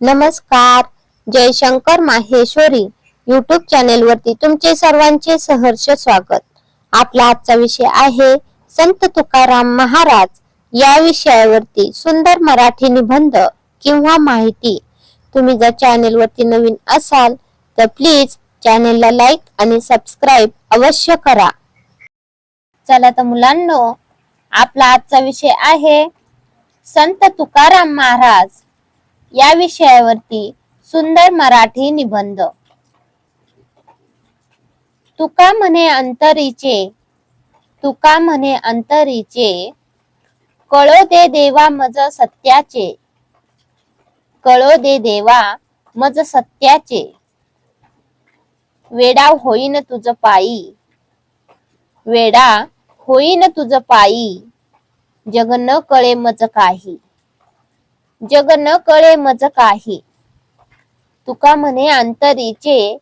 नमस्कार. Jaishankar Maheshwari YouTube channel वरती तुमचे सर्वांचे सहर्ष स्वागत. आपला आजचा विषय आहे संत तुकाराम महाराज या विषयावरती सुंदर मराठी निबंध किंवा माहिती. तुम्ही जर चॅनेल वरती नवीन असाल तर प्लीज चॅनेलला लाईक आणि सबस्क्राईब अवश्य करा. चला तर मुलांनो आपला आजचा विषय आहे संत तुकाराम महाराज या विषयावरती सुंदर मराठी निबंध. तुका म्हणे अंतरीचे तुका म्हणे अंतरीचे कळो दे देवा मज सत्याचे कळो दे देवा मज सत्याचे वेडा होईन तुझ पायी वेडा होईन तुझ पायी जग न कळे मज काही. जग न कळे मज काही. तुका म्हणे अंतरीचे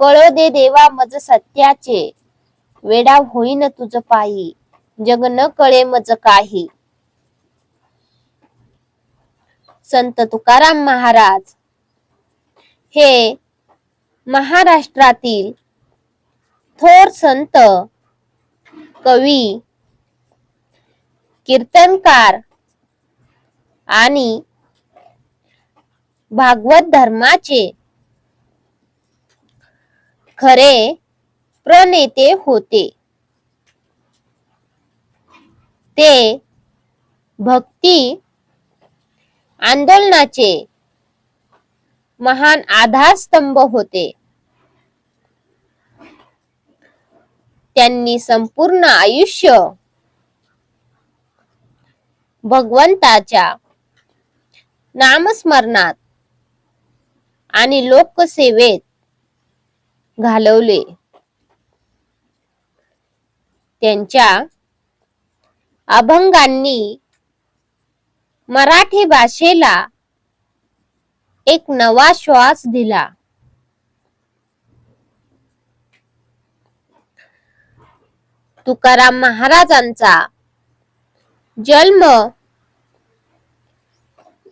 कळो दे देवा मज सत्याचे. वेडा होईन तुझ पायी जग न कळे मज काही. संत तुकाराम महाराज हे महाराष्ट्रातील थोर संत कवी कीर्तनकार आणि भागवत धर्माचे खरे प्रणेते होते. ते भक्ती आंदोलनाचे महान आधारस्तंभ होते. त्यांनी संपूर्ण आयुष्य भगवंताच्या नामस्मरणात आणि लोकसेवेत घालवले. त्यांच्या अभंगांनी मराठी भाषेला एक नवा श्वास दिला. तुकाराम महाराजांचा जन्म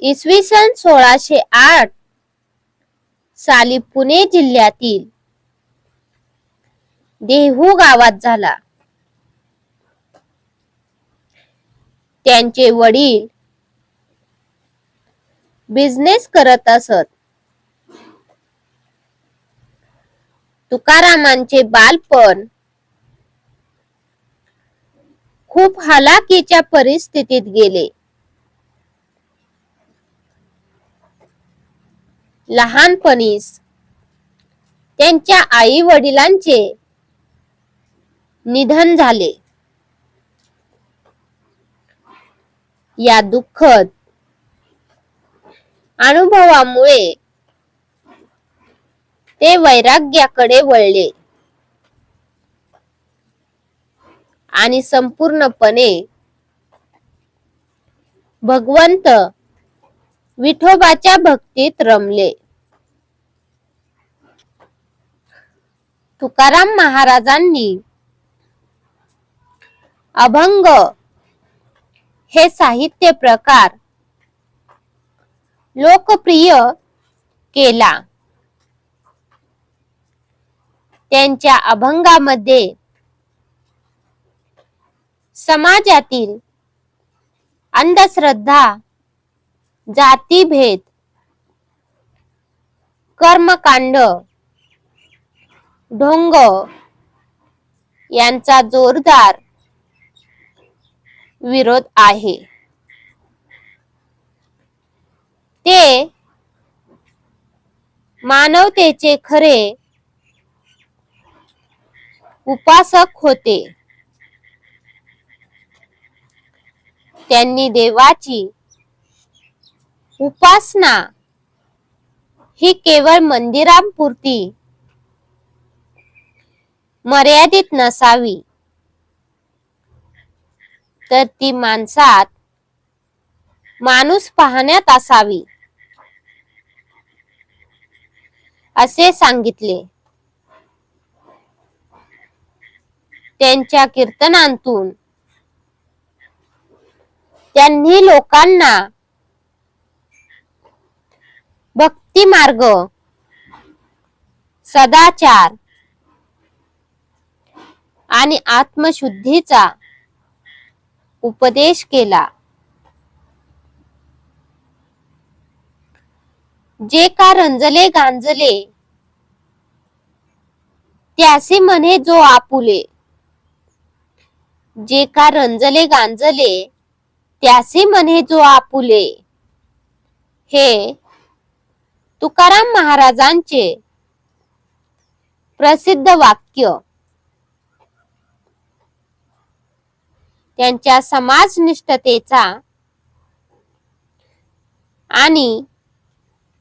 इसवी सन सोळाशे आठ साली पुणे जिल्ह्यातील देहू गावात झाला. त्यांचे वडील बिझनेस करत असत. तुकारामांचे बालपण खूप हलाखीच्या परिस्थितीत गेले. लहानपणीस त्यांच्या आई वडिलांचे निधन झाले. या दुःखद अनुभवामुळे ते वैराग्याकडे वळले. आणि संपूर्णपणे भगवंत विठोबाच्या भक्तीत रमले. तुकाराम महाराजांनी अभंग हे साहित्य प्रकार लोकप्रिय केला. त्यांच्या अभंगामध्ये समाजातील अंधश्रद्धा जातीभेद कर्मकांड ढोंग यांचा जोरदार विरोध आहे. ते मानवतेचे खरे उपासक होते. त्यांनी देवाची उपासना ही केवळ मंदिरांपुरती मर्यादित नसावी. तर ती माणसात माणूस पाहण्यात असावी. असे सांगितले. त्यांच्या कीर्तनांतून त्यांनी लोकांना भक्ती मार्ग. सदाचार. आणि आत्मशुद्धीचा उपदेश केला. जे का रंजले गांजले त्यासे म्हणे जो आपुले. जे का रंजले गांजले त्यासे म्हणे जो आपुले. हे तुकाराम महाराजांचे प्रसिद्ध वाक्य. त्यांच्या समाजनिष्ठतेचा आणि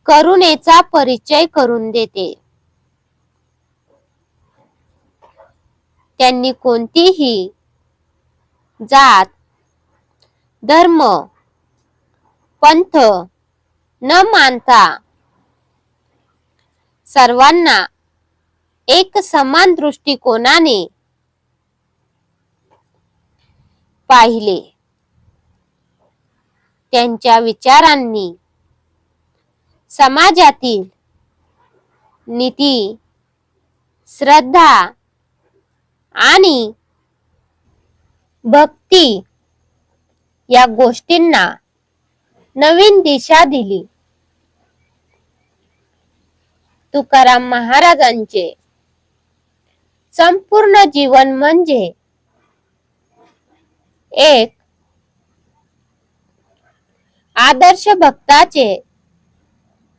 करुणेचा परिचय करून देते. त्यांनी कोणतीही जात धर्म पंथ न मानता सर्वांना एक समान दृष्टिकोनाने पाहिले. त्यांच्या विचारांनी समाजातील नीती श्रद्धा आणि भक्ती या गोष्टींना नवीन दिशा दिली. तुकाराम महाराजांचे. संपूर्ण जीवन म्हणजे एक आदर्श भक्ताचे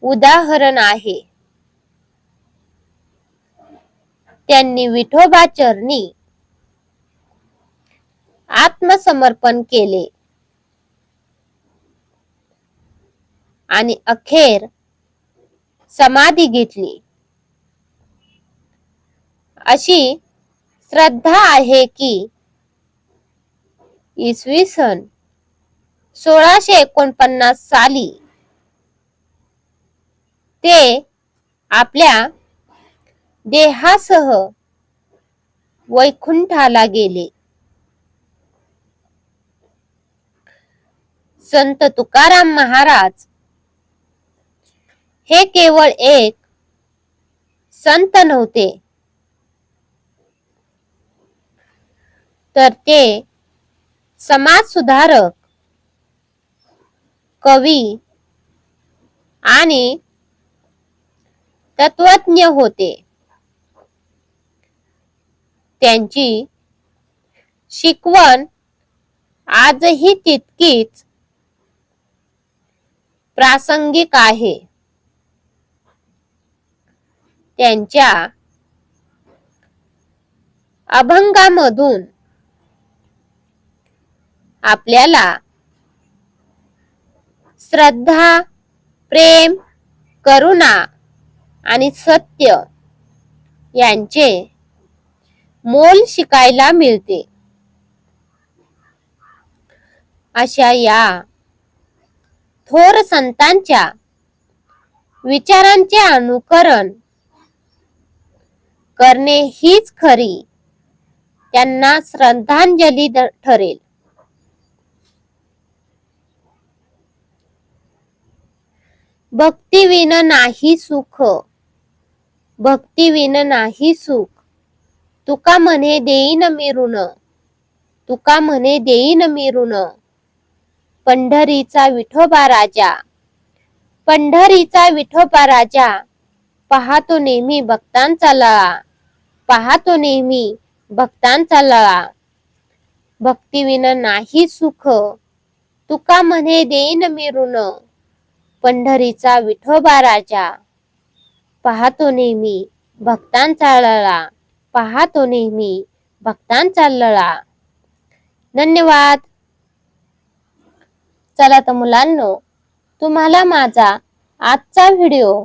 उदाहरण आहे. त्यांनी विठोबा चरणी आत्मसमर्पण केले. आणि अखेर समाधी घेतली. अशी श्रद्धा आहे की इसवी सन सोळाशे एकोणपन्नास साली ते आपल्या देहासह वैकुंठाला गेले. संत तुकाराम महाराज हे केवळ एक संत नव्हते. तर ते समाज सुधारक कवी आणि तत्वज्ञ होते. त्यांची शिकवण आजही तितकीच प्रासंगिक आहे. त्यांच्या अभंगामधून आपल्याला श्रद्धा प्रेम करुणा आणि सत्य यांचे मोल शिकायला मिळते. अशा या थोर संतांच्या विचारांचे अनुकरण करणे हीच खरी. त्यांना श्रद्धांजली ठरेल. भक्तीविन नाही सुख. भक्तीविन नाही सुख. तुका म्हणे देईन मी ऋण. तुका म्हणे देईन मी ऋण. पंढरीचा विठोबा राजा. पंढरीचा विठोबा राजा. पाहतो नेहमी भक्तांचा लळा पाहतो नेहमी भक्तांचा लळा भक्तीविना नाही सुख. तुका म्हणे देईन मी ऋण. पंढरीचा विठोबा राजा. पाहतो नेहमी भक्तांचा लळा पाहतो नेहमी भक्तांचा लळा धन्यवाद. चला तर मुलांनो तुम्हाला माझा आजचा व्हिडिओ